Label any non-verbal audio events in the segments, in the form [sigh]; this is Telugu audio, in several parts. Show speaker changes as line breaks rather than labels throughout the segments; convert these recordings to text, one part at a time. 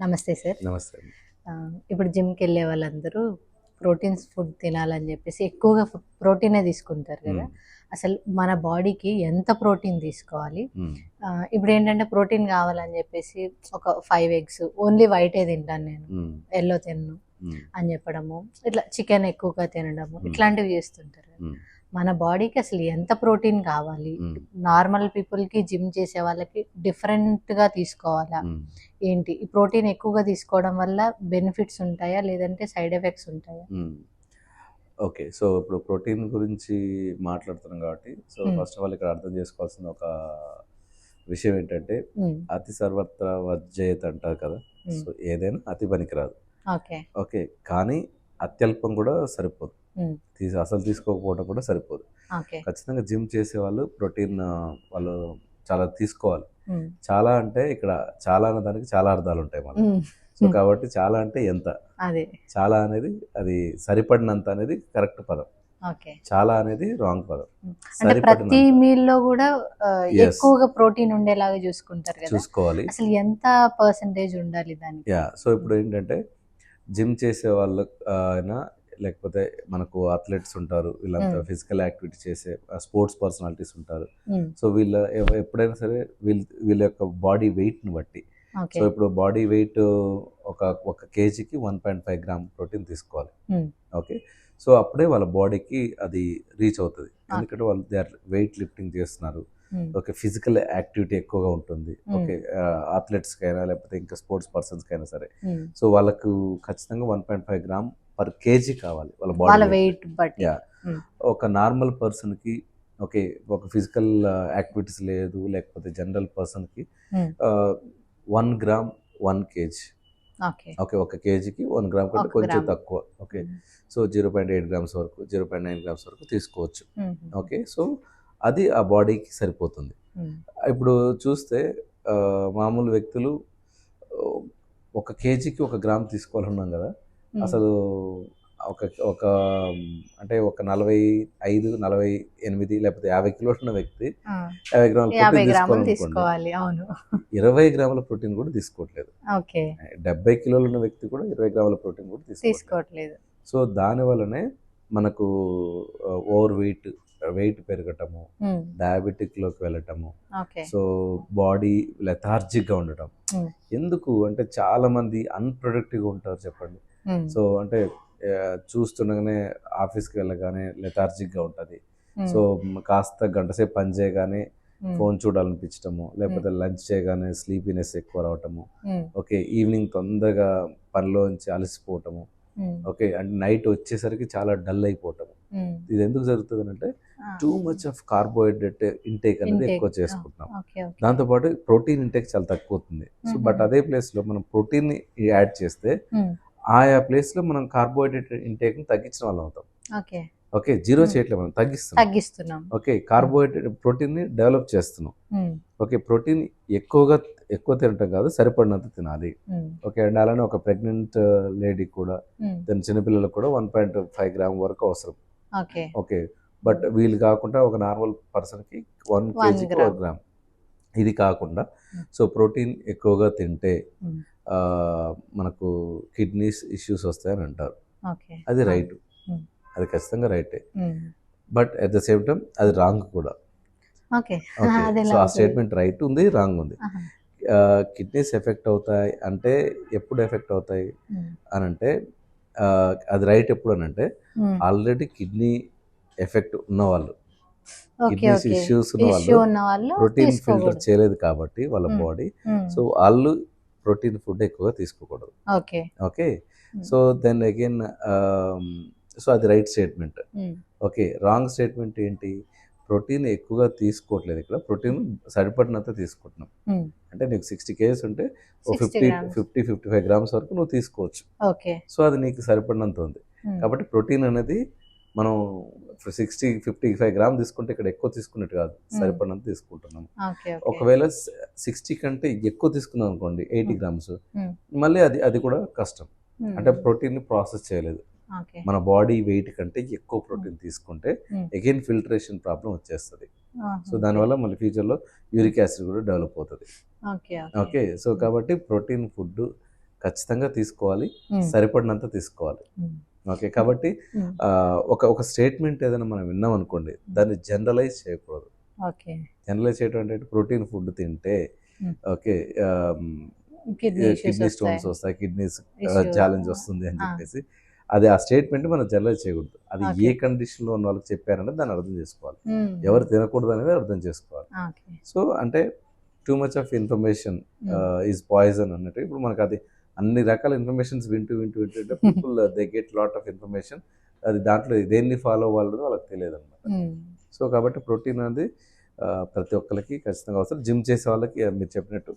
నమస్తే సార్
నమస్తే
ఇప్పుడు జిమ్కి వెళ్ళే వాళ్ళందరూ ప్రోటీన్స్ ఫుడ్ తినాలని చెప్పేసి ఎక్కువగా ప్రోటీనే తీసుకుంటారు కదా. అసలు మన బాడీకి ఎంత ప్రోటీన్ తీసుకోవాలి ఇప్పుడు ఏంటంటే ప్రోటీన్ కావాలని చెప్పేసి ఒక ఫైవ్ ఎగ్స్ ఓన్లీ వైటే తింటాను నేను. ఎల్లో తిన్ను. అని చెప్పడము ఇట్లా చికెన్ ఎక్కువగా తినడము. ఇట్లాంటివి చేస్తుంటారు. మన బాడీకి అసలు ఎంత ప్రోటీన్ కావాలి. నార్మల్ పీపుల్కి జిమ్ చేసే వాళ్ళకి డిఫరెంట్గా తీసుకోవాలా. ఏంటి ఈ ప్రోటీన్ ఎక్కువగా తీసుకోవడం వల్ల బెనిఫిట్స్ ఉంటాయా లేదంటే సైడ్ ఎఫెక్ట్స్ ఉంటాయా.
ఓకే సో ఇప్పుడు ప్రోటీన్ గురించి మాట్లాడుతున్నాం కాబట్టి సో. ఫస్ట్ ఆఫ్ ఆల్ ఇక్కడ అర్థం చేసుకోవాల్సిన ఒక విషయం ఏంటంటే. అతి సర్వత్ర వర్జయత అంటారు కదా. సో ఏదైనా అతి పనికిరాదు
ఓకే
ఓకే కానీ అత్యల్పం కూడా సరిపోదు. తీసి అసలు తీసుకోకపోవడం కూడా సరిపోదు. ఖచ్చితంగా జిమ్ చేసే వాళ్ళు ప్రోటీన్ వాళ్ళు చాలా తీసుకోవాలి. చాలా అంటే ఇక్కడ చాలా అనే దానికి చాలా అర్థాలు ఉంటాయి
మ్మ్.
సో కాబట్టి చాలా అంటే ఎంత?
అదే.
చాలా అనేది అది సరిపడినంత అనేది కరెక్ట్ పదం. చాలా అనేది రాంగ్ పదం.
ప్రతి మీల్లో కూడా. ఎక్కువగా ప్రోటీన్ ఉండేలాగా చూసుకుంటారు
చూసుకోవాలి.
అసలు ఎంత పర్సంటేజ్ ఉండాలి దానికి?
యా. సో ఇప్పుడు ఏంటంటే జిమ్ చేసే వాళ్ళ అయినా లేకపోతే మనకు అథ్లెట్స్ ఉంటారు వీళ్ళంతా. ఫిజికల్ యాక్టివిటీ చేసే స్పోర్ట్స్ పర్సనాలిటీస్ ఉంటారు. సో వీళ్ళ ఎప్పుడైనా సరే వీళ్ళ వీళ్ళ యొక్క బాడీ వెయిట్ని బట్టి సో ఇప్పుడు బాడీ వెయిట్ ఒక ఒక కేజీకి one point five gram protein తీసుకోవాలి. ఓకే సో అప్పుడే వాళ్ళ బాడీకి అది రీచ్ అవుతుంది ఎందుకంటే వాళ్ళు దే ఆర్ వెయిట్ లిఫ్టింగ్ చేస్తున్నారు. ఓకే ఫిజికల్ యాక్టివిటీ ఎక్కువగా ఉంటుంది. ఓకే అథ్లెట్స్కి అయినా లేకపోతే ఇంకా స్పోర్ట్స్ పర్సన్స్కి అయినా సరే. సో వాళ్ళకు ఖచ్చితంగా one point five gram per kg కావాలి వాళ్ళ బాడీ
వెయిట్.
యా. ఒక నార్మల్ పర్సన్కి ఓకే ఒక ఫిజికల్ యాక్టివిటీస్ లేదు లేకపోతే జనరల్ పర్సన్కి. One gram one kg.
Okay.
ఒక కేజీకి వన్ గ్రామ్ కంటే కొంచెం. తక్కువ. Okay. So zero point eight grams వరకు జీరో పాయింట్ నైన్ గ్రామ్స్ వరకు తీసుకోవచ్చు. ఓకే సో అది ఆ బాడీకి సరిపోతుంది.
మ్మ్.
ఇప్పుడు చూస్తే మామూలు వ్యక్తులు ఒక కేజీకి ఒక గ్రామ్ తీసుకోవాలన్నాం కదా.
మ్మ్.
అసలు ఒక ఒక అంటే ఒక నలభై ఐదు నలభై ఎనిమిది లేకపోతే యాభై కిలోలు ఉన్న వ్యక్తి యాభై గ్రాముల
తీసుకోవాలి. అవును.
ఇరవై గ్రాముల ప్రోటీన్ కూడా తీసుకోవట్లేదు.
ఓకే.
డెబ్బై కిలోలు ఉన్న వ్యక్తి కూడా ఇరవై గ్రాముల ప్రోటీన్ కూడా తీసుకోవట్లేదు. సో దాని వల్లనే మనకు ఓవర్ వెయిట్ వెయిట్ పెరగటము
మ్మ్.
డయాబెటిక్లోకి వెళ్ళటము
ఓకే
సో బాడీ లెథార్జిక్గా ఉండటం
Hmm.
ఎందుకు అంటే చాలా మంది అన్ప్రొడక్టివ్గా ఉంటారు చెప్పండి. సో అంటే ఆ, చూస్తుండగానే ఆఫీస్కి వెళ్ళగానే లెథార్జిక్గా ఉంటుంది
మ్మ్.
సో కాస్త గంట సేపు పని చేయగానే. ఫోన్ చూడాలనిపించటము లేకపోతే లంచ్ చేయగానే స్లీపీనెస్ ఎక్కువ రావటము. ఓకే ఈవినింగ్ తొందరగా పనిలోంచి అలసిపోవటము. ఓకే అంటే నైట్ వచ్చేసరికి చాలా డల్ అయిపోవటము. ఇది ఎందుకు జరుగుతుంది అంటే. Too much of carbohydrate intake అనేది. ఎక్కువ చేసుకుంటున్నాం
ఓకే ఓకే
దాంతోపాటు ప్రోటీన్ ఇంటేక్ చాలా తక్కువ అవుతుంది సో. బట్ అదే ప్లేస్లో మనం ప్రోటీన్ యాడ్ చేస్తే
మ్మ్.
ఆయా ప్లేస్లో మనం కార్బోహైడ్రేట్ ఇంటేక్ని తగ్గించిన వాళ్ళం అవుతాం
ఓకే
జీరో
Hmm.
చేయట్లేదు మనం తగ్గిస్తున్నాం
తగ్గిస్తున్నాం
ఓకే కార్బోహైడ్రేట్ ప్రోటీన్ని డెవలప్ చేస్తున్నాం. ఓకే ప్రోటీన్ ఎక్కువగా ఎక్కువ తినటం కాదు సరిపడినంత తినాలి. ఓకే అండ్ అలానే ఒక ప్రెగ్నెంట్ లేడీ కూడా. దాని చిన్నపిల్లలకు కూడా వన్ పాయింట్ ఫైవ్ గ్రామ్ వరకు అవసరం
ఓకే
ఓకే బట్ వీళ్ళు కాకుండా ఒక నార్మల్ పర్సన్కి వన్
gram.
ఒక గ్రామ్ ఇది కాకుండా
Hmm.
సో ప్రోటీన్ ఎక్కువగా తింటే
Hmm.
మనకు కిడ్నీస్ ఇష్యూస్ వస్తాయని అంటారు అది రైట్
Hmm.
అది ఖచ్చితంగా రైటే. But at the same time అది రాంగ్ కూడా
ఓకే
ఓకే [laughs]
అది
సో ఆ? స్టేట్మెంట్ రైట్ ఉంది రాంగ్ ఉంది. కిడ్నీస్ ఎఫెక్ట్ అవుతాయి అంటే ఎప్పుడు ఎఫెక్ట్ అవుతాయి. అని అంటే అది రైట్ ఎప్పుడు అని అంటే. ఆల్రెడీ కిడ్నీ ఎఫెక్ట్ ఉన్నవాళ్ళు కిడ్నీస్ ఇష్యూస్ ఉన్న వాళ్ళు ప్రోటీన్ ఫిల్టర్ చేయలేదు కాబట్టి వాళ్ళ
Hmm.
Body
hmm.
సో వాళ్ళు ప్రోటీన్ ఫుడ్ ఎక్కువగా తీసుకోకూడదు
okay
okay
Hmm.
So then again so అది right statement. Okay wrong statement ఏంటి ప్రోటీన్ ఎక్కువగా తీసుకోవట్లేదు ఇక్కడ ప్రోటీన్ సరిపడినంత తీసుకుంటున్నాం. అంటే నీకు సిక్స్టీ కేజీస్ ఉంటే ఓ
60
fifty. Fifty fifty five grams వరకు నువ్వు తీసుకోవచ్చు సో అది నీకు సరిపడినంత ఉంది. కాబట్టి ప్రోటీన్ అనేది మనం సిక్స్టీ ఫిఫ్టీ ఫైవ్ గ్రామ్ తీసుకుంటే ఇక్కడ ఎక్కువ తీసుకున్నట్టు కాదు సరిపడినంత తీసుకుంటున్నాం
ఓకే ఓకే
ఒకవేళ సిక్స్టీ కంటే ఎక్కువ తీసుకున్నాం అనుకోండి ఎయిటీ. గ్రామ్స్. మళ్ళీ అది అది కూడా కష్టం. అంటే ప్రోటీన్ ప్రాసెస్ చేయలేదు మన బాడీ వెయిట్ కంటే ఎక్కువ ప్రోటీన్ తీసుకుంటే. అగైన్ ఫిల్టరేషన్ ప్రాబ్లం వచ్చేస్తుంది. సో దానివల్ల మళ్ళీ ఫ్యూచర్లో యూరిక్ యాసిడ్ కూడా డెవలప్ అవుతుంది.
Okay
okay. సో కాబట్టి ప్రోటీన్ ఫుడ్ ఖచ్చితంగా తీసుకోవాలి సరిపడినంత తీసుకోవాలి. ఓకే కాబట్టి ఒక ఒక స్టేట్మెంట్ ఏదైనా మనం విన్నాం అనుకోండి దాన్ని జనరలైజ్ చేయకూడదు. జనరలైజ్ చేయడం అంటే ప్రోటీన్ ఫుడ్ తింటే. ఓకే
కిడ్నీ
స్టోన్స్ వస్తాయి. కిడ్నీస్. ఛాలెంజ్ వస్తుంది అని. చెప్పేసి అది ఆ స్టేట్మెంట్ మనం జనరలైజ్ చేయకూడదు. అది. ఏ కండిషన్లో ఉన్న వాళ్ళకి చెప్పారనేది దాన్ని అర్థం చేసుకోవాలి.
ఉమ్,
ఎవరు తినకూడదు అనేది అర్థం చేసుకోవాలి. సో అంటే too much of information is poison అన్నట్టు. ఇప్పుడు మనకు అది అన్ని రకాల ఇన్ఫర్మేషన్స్ వింటూ వింటూ వింటూ people they get lot of information అది దాంట్లో దేన్ని ఫాలో అవ్వాలనేది వాళ్ళకి తెలియదు అనమాట సో కాబట్టి ప్రోటీన్ అనేది ఆ, ప్రతి ఒక్కరికి ఖచ్చితంగా అవసరం. జిమ్ చేసే వాళ్ళకి ఆ, మీరు చెప్పినట్టు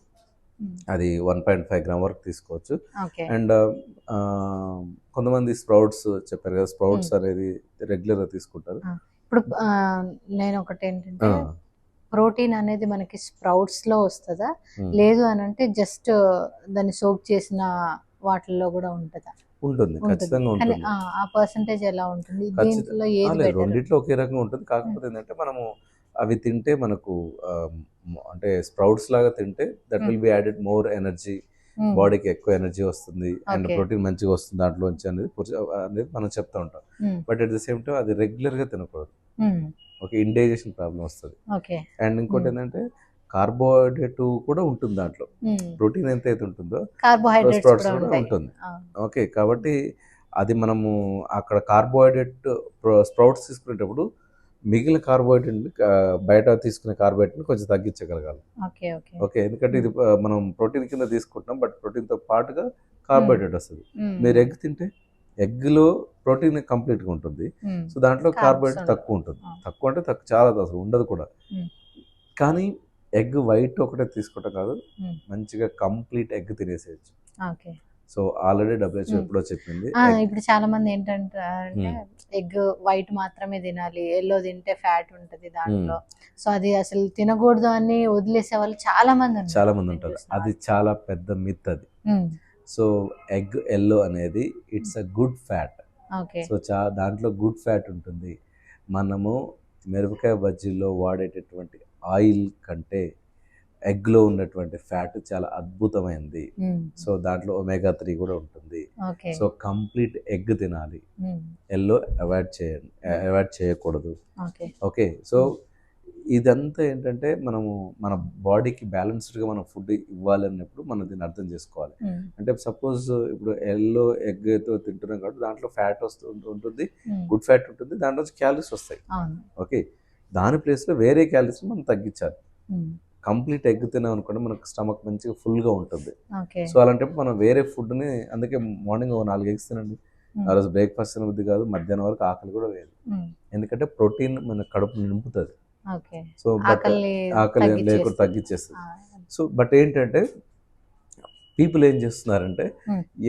అది వన్ పాయింట్ ఫైవ్ గ్రామ్ వరకు తీసుకోవచ్చు. అండ్ కొంతమంది స్ప్రౌట్స్ చెప్పారు కదా స్ప్రౌట్స్ అనేది రెగ్యులర్గా తీసుకుంటారు.
ఇప్పుడు ఆ, నేను ఒకటి ఏంటంటే ప్రోటీన్ అనేది మనకి స్ప్రౌట్స్లో వస్తుందా?
ఉమ్.
లేదు అని అంటే జస్ట్ దాన్ని సోక్ చేసిన వాటిల్లో కూడా ఉంటుందా?
ఉంటుంది ఖచ్చితంగా ఉంటుంది.
ఆ- పర్సంటేజ్ ఎలా ఉంటుంది? దీంట్లో ఏది
రెండిట్లో ఒకే రకంగా ఉంటుంది. కాకపోతే ఏంటంటే మనము అవి తింటే మనకు అంటే స్ప్రౌట్స్ లాగా తింటే that will be added more energy బాడీకి ఎక్కువ ఎనర్జీ వస్తుంది. అండ్. ప్రోటీన్ మంచిగా వస్తుంది దాంట్లోంచి అనేది పురుష- అనేది మనం చెప్తా ఉంటాం. But at the same time అది రెగ్యులర్గా తినకూడదు. ఓకే ఇండైజెషన్ ప్రాబ్లం వస్తుంది. అండ్ ఇంకోటి ఏంటంటే కార్బోహైడ్రేట్ కూడా ఉంటుంది దాంట్లో. ప్రోటీన్ ఎంత అయితే ఉంటుందో
కార్బోహైడ్రేట్స్
స్ప్రౌట్స్
కూడా
ఉంటుంది. ఓకే కాబట్టి అది మనము అక్కడ కార్బోహైడ్రేట్ స్ప్రౌట్స్ తీసుకునేటప్పుడు మిగిలిన కార్బోహైడ్రేట్ బయట తీసుకునే కార్బోహైడ్రేట్ కొంచెం తగ్గించగలగాలి.
ఓకే
ఎందుకంటే ఇది మనం ప్రోటీన్ కింద తీసుకుంటున్నాం బట్ ప్రోటీన్తో పాటుగా కార్బోహైడ్రేట్ వస్తుంది. మీరు ఎగ్ తింటే ఎగ్లో ప్రోటీన్ కంప్లీట్గా ఉంటుంది. సో దాంట్లో కార్బోహైడ్రేట్. తక్కువ ఉంటుంది. తక్కువ అంటే తక్కువ చాలా అసలు ఉండదు కూడా. కానీ ఎగ్ వైట్ ఒకటే తీసుకోవటం కాదు. మంచిగా కంప్లీట్ ఎగ్ తినేసేయచ్చు.
Okay.
So already WHO
Hmm.
ఎప్పుడో చెప్పింది.
ఇప్పుడు చాలా మంది ఏంటంటే అంటే ఎగ్ వైట్ మాత్రమే తినాలి ఎల్లో తింటే ఫ్యాట్ ఉంటది దాంట్లో. సో అది అసలు తినకూడదు అని వదిలేసే వాళ్ళు చాలా మంది.
చాలా మంది ఉంటారు. అది చాలా పెద్ద మిత్ అది. సో ఎగ్ ఎల్లో అనేది it's a good fat
okay.
So చా దాంట్లో గుడ్ ఫ్యాట్ ఉంటుంది. మనము మిరపకాయ బజ్జీలో వాడేటటువంటి ఆయిల్ కంటే ఎగ్లో ఉన్నటువంటి ఫ్యాట్ చాలా అద్భుతమైనది
ఉమ్,
సో దాంట్లో ఒమేగా త్రీ కూడా ఉంటుంది. సో కంప్లీట్ ఎగ్ తినాలి. ఎల్లో అవాయిడ్ చేయండి అవాయిడ్ చేయకూడదు.
ఓకే.
సో ఇదంతా ఏంటంటే మనము మన బాడీకి బ్యాలెన్స్డ్గా మనం ఫుడ్ ఇవ్వాలి అన్నప్పుడు మనం దీన్ని అర్థం చేసుకోవాలి. అంటే సపోజ్ ఇప్పుడు ఎల్లో ఎగ్తో తింటున్నాం కాబట్టి దాంట్లో ఫ్యాట్ వస్తూ ఉంటుంది. గుడ్ ఫ్యాట్ ఉంటుంది. దాంట్లో క్యాలరీస్ వస్తాయి. ఓకే. దాని ప్లేస్లో వేరే క్యాలరీస్ మనం తగ్గించాలి. కంప్లీట్ ఎగ్ తిన్నాం అనుకోండి మనకు స్టమక్ మంచిగా ఫుల్గా ఉంటుంది. సో అలాంటప్పుడు మనం వేరే ఫుడ్ని అందుకే మార్నింగ్ ఒక నాలుగు ఎగ్స్ తినండి. ఆ రోజు బ్రేక్ఫాస్ట్ తినబుద్ధి కాదు మధ్యాహ్నం వరకు ఆకలి కూడా వేయదు
ఉమ్,
ఎందుకంటే ప్రోటీన్ మన కడుపు నింపుతుంది. సో బట్
ఆకలి
లేకుండా
తగ్గించేస్తుంది.
సో బట్ ఏంటంటే పీపుల్ ఏం చేస్తున్నారంటే.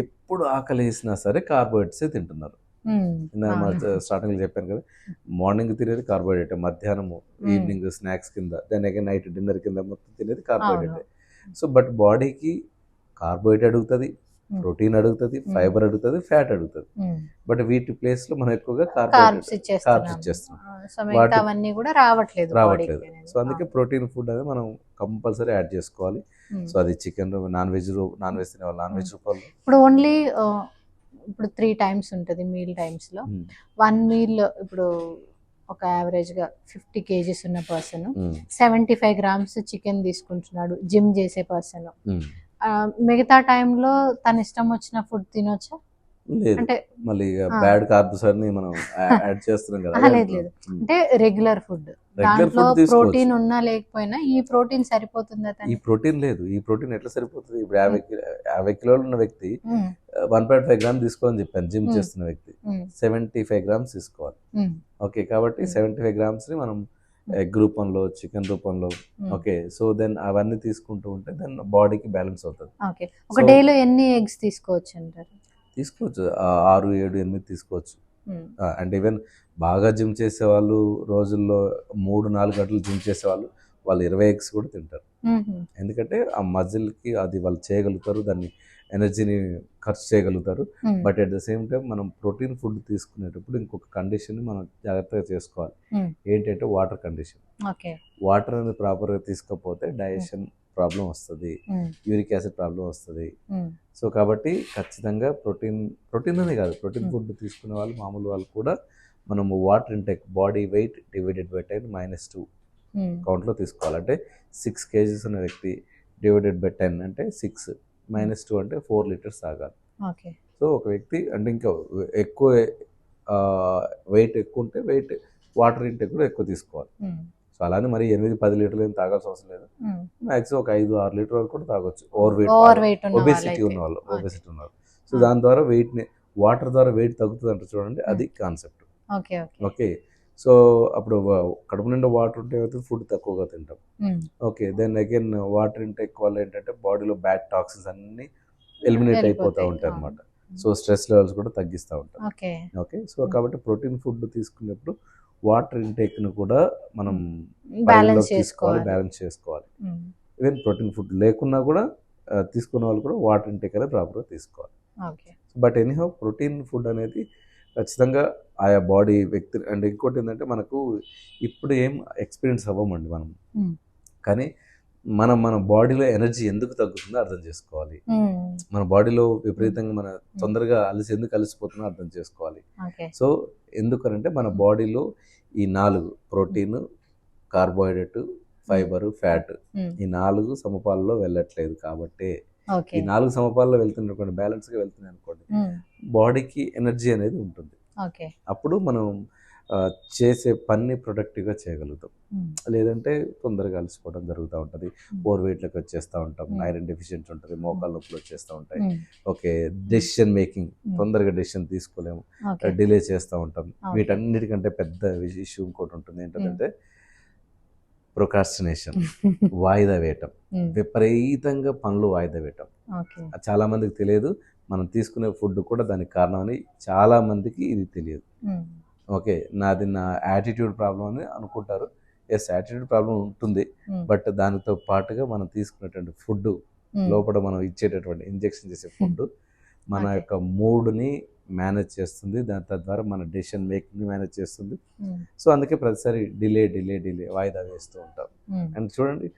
ఎప్పుడు ఆకలి వేసినా సరే కార్బోహైడ్రేట్సే తింటున్నారు. స్టార్టింగ్ చెప్పాను కదా మార్నింగ్ తినేది కార్బోహైడ్రేట్ మధ్యాహ్నము. ఈవినింగ్ స్నాక్స్ కింద దెన్ అగైన్ నైట్ డిన్నర్ కింద మొత్తం తినేది కార్బోహైడ్రేట్. సో బట్ బాడీకి కార్బోహైడ్రేట్ అడుగుతుంది. ప్రోటీన్ అడుగుతుంది. ఫైబర్ అడుగుతుంది ఫ్యాట్ అడుగుతుంది బట్ వీటి ప్లేస్లో మనం ఎక్కువగా
కార్బ్స్
కార్బోహైడ్రేట్
ఇచ్చేస్తున్నాం కూడా రావట్లేదు
రావట్లేదు. సో అందుకే ప్రోటీన్ ఫుడ్ అనేది మనం కంపల్సరీ యాడ్ చేసుకోవాలి. సో అది chicken non veg non veg తినే వాళ్ళు నాన్ వెజ్ రూపంలో
ఇప్పుడు ఓన్లీ ఇప్పుడు త్రీ టైమ్స్ ఉంటుంది మీల్ టైమ్స్లో
Hmm.
వన్ మీల్ ఇప్పుడు ఒక యావరేజ్గా ఫిఫ్టీ కేజీస్ ఉన్న person. Seventy five grams chicken తీసుకుంటున్నాడు జిమ్ చేసే పర్సన్
Hmm.
మిగతా టైంలో తన ఇష్టం వచ్చిన ఫుడ్ తినొచ్చా
లేదు. మళ్ళీ. బ్యాడ్ కార్బ్స్ అన్ని మనం [laughs] యాడ్ చేస్తున్నాం కదా.
లేదు, లేదు. అంటే రెగ్యులర్ ఫుడ్
రెగ్యులర్
దాంట్లో ప్రోటీన్ ఉన్నా లేకపోయినా ఈ ప్రోటీన్ సరిపోతుందా
ఈ? ప్రోటీన్ లేదు. ఈ ప్రోటీన్ ఎట్లా సరిపోతుంది? ఇప్పుడు యాభై యాభై కిలోలు ఉన్న వ్యక్తి వన్ పాయింట్ ఫైవ్ గ్రామ్ తీసుకోవాలని చెప్పాను జిమ్. చేస్తున్న వ్యక్తి. సెవెంటీ ఫైవ్ గ్రామ్స్ తీసుకోవాలి. ఓకే కాబట్టి. సెవెంటీ ఫైవ్ గ్రామ్స్ని మనం ఎగ్ రూపంలో చికెన్ రూపంలో. ఓకే సో దెన్ అవన్నీ తీసుకుంటూ ఉంటే దెన్ బాడీకి బ్యాలెన్స్ అవుతుంది.
ఓకే. ఒక డేలో ఎన్ని ఎగ్స్ తీసుకోవచ్చు అంటారు?
తీసుకోవచ్చు. ఆరు ఏడు ఎనిమిది తీసుకోవచ్చు. అండ్ ఈవెన్ బాగా జిమ్ చేసే వాళ్ళు రోజుల్లో మూడు నాలుగు గంటలు జిమ్ చేసే వాళ్ళు వాళ్ళు ఇరవై ఎగ్స్ కూడా తింటారు. ఎందుకంటే ఆ మజిల్కి అది వాళ్ళు చేయగలుగుతారు దాన్ని ఎనర్జీని ఖర్చు చేయగలుగుతారు. But at the same time మనం ప్రోటీన్ ఫుడ్ తీసుకునేటప్పుడు ఇంకొక కండిషన్ మనం జాగ్రత్తగా చేసుకోవాలి. ఏంటంటే వాటర్ కండిషన్. వాటర్ అనేది ప్రాపర్గా తీసుకోకపోతే డైజెషన్ ప్రాబ్లం వస్తుంది. యూరిక్ యాసిడ్ ప్రాబ్లం వస్తుంది. సో కాబట్టి ఖచ్చితంగా ప్రోటీన్ ప్రోటీన్ అనే కాదు ప్రోటీన్. ఫుడ్ తీసుకునే వాళ్ళు మామూలు వాళ్ళు కూడా మనము water intake body weight divided by ten minus two కౌంట్లో తీసుకోవాలి. అంటే సిక్స్ కేజీస్ ఉన్న వ్యక్తి డివైడెడ్ బై టెన్ అంటే సిక్స్ మైనస్ టూ అంటే ఫోర్ లీటర్స్ తాగాలి.
ఓకే.
సో ఒక వ్యక్తి అంటే ఇంకా ఎక్కువ వెయిట్ ఎక్కువ ఉంటే వెయిట్ వాటర్ ఇంటెక్ కూడా ఎక్కువ తీసుకోవాలి. సో అలానే మరి ఎనిమిది పది లీటర్లు ఏం తాగాల్సిన అవసరం లేదు.
ఉమ్.
మ్యాక్సిమం ఒక ఐదు ఆరు లీటర్ వరకు కూడా తాగొచ్చు. Overweight obesity. ఉన్న వాళ్ళు. ఒబెసిటీ ఉన్న వాళ్ళు. సో. దాని ద్వారా వెయిట్ని వాటర్ ద్వారా వెయిట్ తగ్గుతుంది అంటే చూడండి అది కాన్సెప్ట్.
ఓకే
సో అప్పుడు కడుపు నిండా వాటర్ ఉంటే ఫుడ్ తక్కువగా తింటాం. Okay. Then again water intake వల్ల ఏంటంటే బాడీలో బ్యాడ్ టాక్సిన్స్ అన్నీ ఎలిమినేట్ అయిపోతూ. ఉంటాయి. అనమాట సో స్ట్రెస్ లెవెల్స్ కూడా తగ్గిస్తూ ఉంటాం
ఓకే.
సో. కాబట్టి ప్రోటీన్ ఫుడ్ తీసుకునేప్పుడు వాటర్ ఇంటేక్ను కూడా మనం
బ్యాలెన్స్ చేసుకోవాలి.
బ్యాలెన్స్ చేసుకోవాలి. ఈవెన్ ప్రోటీన్ ఫుడ్ లేకున్నా కూడా ఆ, తీసుకునే వాళ్ళు కూడా వాటర్ ఇంటేక్ అనేది ప్రాపర్గా తీసుకోవాలి. బట్ ఎనీహౌ ప్రోటీన్ ఫుడ్ అనేది ఖచ్చితంగా ఆయా బాడీ వ్యక్తి అండ్ ఇంకోటి ఏంటంటే మనకు ఇప్పుడు ఏం ఎక్స్పీరియన్స్ అవ్వమండి మనం. కానీ మనం మన బాడీలో ఎనర్జీ ఎందుకు తగ్గుతుందో అర్థం చేసుకోవాలి.
ఉమ్,
మన బాడీలో విపరీతంగా మన తొందరగా అలసి ఎందుకు అలసిపోతుందో అర్థం చేసుకోవాలి. సో ఎందుకనంటే మన బాడీలో ఈ నాలుగు protein carbohydrate fibre fat
um,
ఈ నాలుగు సమపాలలో వెళ్ళట్లేదు కాబట్టి. ఈ నాలుగు సమపాలలో వెళ్తున్నటువంటి బ్యాలెన్స్గా వెళ్తున్నాయి అనుకోండి బాడీకి ఎనర్జీ అనేది ఉంటుంది. అప్పుడు మనం చేసే పని ప్రొడక్టివ్గా చేయగలుగుతాం. లేదంటే తొందరగా అలసిపోవడం జరుగుతూ ఉంటుంది. ఓవర్ వెయిట్లోకి వచ్చేస్తూ ఉంటాం. ఐరన్ డెఫిషియెంట్ ఉంటుంది. మోకాళ్ళ నొప్పులు వచ్చేస్తూ ఉంటాయి. Okay decision making. తొందరగా డెసిషన్ తీసుకోలేము. డిలే చేస్తూ ఉంటాం. వీటన్నిటికంటే పెద్ద ఇష్యూ ఇంకోటి ఉంటుంది. ఏంటంటే ప్రొకాస్టినేషన్ [laughs] వాయిదా వేయటం. విపరీతంగా పనులు వాయిదా వేయటం. చాలా మందికి తెలియదు. మనం తీసుకునే ఫుడ్ కూడా దానికి కారణం అని చాలా మందికి ఇది తెలియదు. ఓకే నాది నా యాటిట్యూడ్ ప్రాబ్లం అని అనుకుంటారు. ఎస్ యాటిట్యూడ్ ప్రాబ్లం ఉంటుంది. బట్ దానితో పాటుగా మనం తీసుకునేటువంటి ఫుడ్
ఉమ్,
లోపల మనం ఇచ్చేటటువంటి ఇంజెక్షన్ చేసే ఫుడ్ మన
Okay.
యొక్క మూడ్ని మేనేజ్ చేస్తుంది. దాని తద్వారా మన డెసిషన్ మేకింగ్ మేనేజ్ చేస్తుంది. సో అందుకే ప్రతిసారి డిలే డిలే డిలే వాయిదా వేస్తూ ఉంటాం. అండ్ చూడండి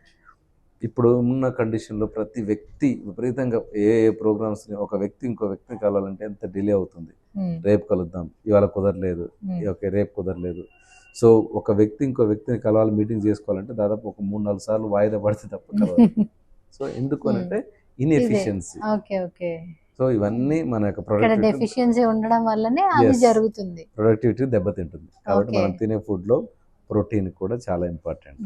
ఇప్పుడు ఉన్న కండిషన్లో ప్రతి వ్యక్తి విపరీతంగా ఏ ఏ ప్రోగ్రామ్స్ ఒక వ్యక్తి ఇంకో వ్యక్తిని కలవాలంటే ఎంత డిలే అవుతుంది?
ఉమ్,
రేపు కలుద్దాం. ఇవాళ కుదరలేదు.
ఉమ్,
ఓకే రేపు కుదరలేదు. సో ఒక వ్యక్తి ఇంకో వ్యక్తిని కలవాలి మీటింగ్ చేసుకోవాలంటే దాదాపు ఒక మూడు నాలుగు సార్లు వాయిదా పడితే తప్ప కలవాలి. సో ఎందుకు అని అంటే ఇన్ఎఫిషియన్సీ
ఓకే ఓకే.
సో ఇవన్నీ మన యొక్క ప్రొడక్టివిటీ
ఉండడం వల్లనే అది. జరుగుతుంది.
ప్రొడక్టివిటీ దెబ్బతింటుంది. కాబట్టి. మనం తినే ఫుడ్లో ప్రోటీన్ కూడా చాలా ఇంపార్టెంట్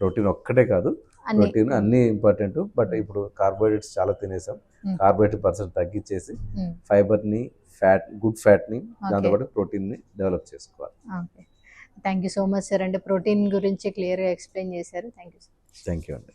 ప్రోటీన్ ఒక్కటే కాదు ప్రోటీన్ అన్ని ఇంపార్టెంట్ బట్ ఇప్పుడు కార్బోహైడ్రేట్స్ చాలా తినేసాం. కార్బోహైడ్రేట్ పర్సెంట్ తగ్గించేసి
ఉమ్,
ఫైబర్ని ఫ్యాట్ గుడ్ ఫ్యాట్ని
Okay.
దాంతోపాటు ప్రోటీన్ని డెవలప్ చేసుకోవాలి.
Okay. Thank you so much sir. అంటే ప్రోటీన్ గురించి క్లియర్గా ఎక్స్ప్లెయిన్ చేశారు. థ్యాంక్ యూ
థ్యాంక్ యూ అండి.